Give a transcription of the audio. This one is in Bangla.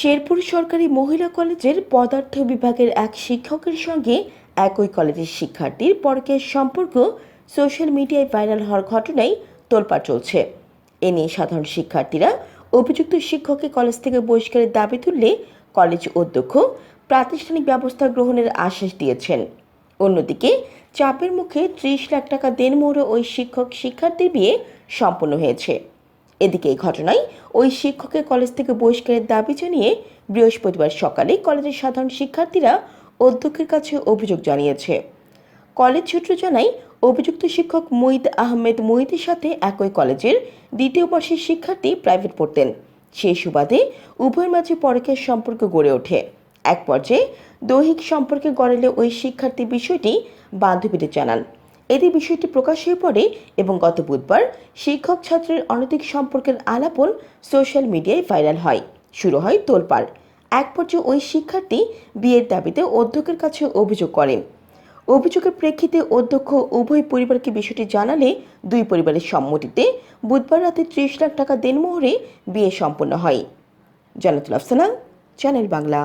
শেরপুর সরকারি মহিলা কলেজের পদার্থ বিভাগের এক শিক্ষকের সঙ্গে একই কলেজের শিক্ষার্থীর পরকের সম্পর্ক সোশ্যাল মিডিয়ায় ভাইরাল হওয়ার ঘটনায় তোলপাড় চলছে। এ নিয়ে সাধারণ শিক্ষার্থীরা অভিযুক্ত শিক্ষককে কলেজ থেকে বহিষ্কারের দাবি তুললে কলেজ অধ্যক্ষ প্রাতিষ্ঠানিক ব্যবস্থা গ্রহণের আশ্বাস দিয়েছেন। অন্যদিকে চাপের মুখে ত্রিশ লাখ টাকা দেনমোহরে ওই শিক্ষক শিক্ষার্থীর বিয়ে সম্পন্ন হয়েছে। এদিকে এই ঘটনায় ওই শিক্ষকের কলেজ থেকে বহিষ্কারের দাবি জানিয়ে বৃহস্পতিবার সকালে কলেজের সাধারণ শিক্ষার্থীরা অধ্যক্ষের কাছে অভিযোগ জানিয়েছে। কলেজ সূত্র জানায়, অভিযুক্ত শিক্ষক মুইদ আহমেদ মুইদের সাথে একই কলেজের দ্বিতীয় বর্ষের শিক্ষার্থী প্রাইভেট পড়তেন। সেই সুবাদে উভয়ের মাঝে পরকের সম্পর্ক গড়ে ওঠে। এক পর্যায়ে দৈহিক সম্পর্কে গড়ালে ওই শিক্ষার্থী বিষয়টি বান্ধবীদের জানান। এদের বিষয়টি প্রকাশ হয়ে পড়ে এবং গত বুধবার শিক্ষক ছাত্রের অনৈতিক সম্পর্কের আলাপন সোশ্যাল মিডিয়ায় ভাইরাল হয়। শুরু হয় তোলপাড়। এক পর্যায়ে ওই শিক্ষার্থী বিয়ের দাবিতে অধ্যক্ষের কাছে অভিযোগ করেন অভিযোগের প্রেক্ষিতে অধ্যক্ষ উভয় পরিবারকে বিষয়টি জানালে দুই পরিবারের সম্মতিতে বুধবার রাতে ত্রিশ লাখ টাকা দেনমোহরে বিয়ে সম্পন্ন হয়। জানাতুল আফসানা, চ্যানেল বাংলা।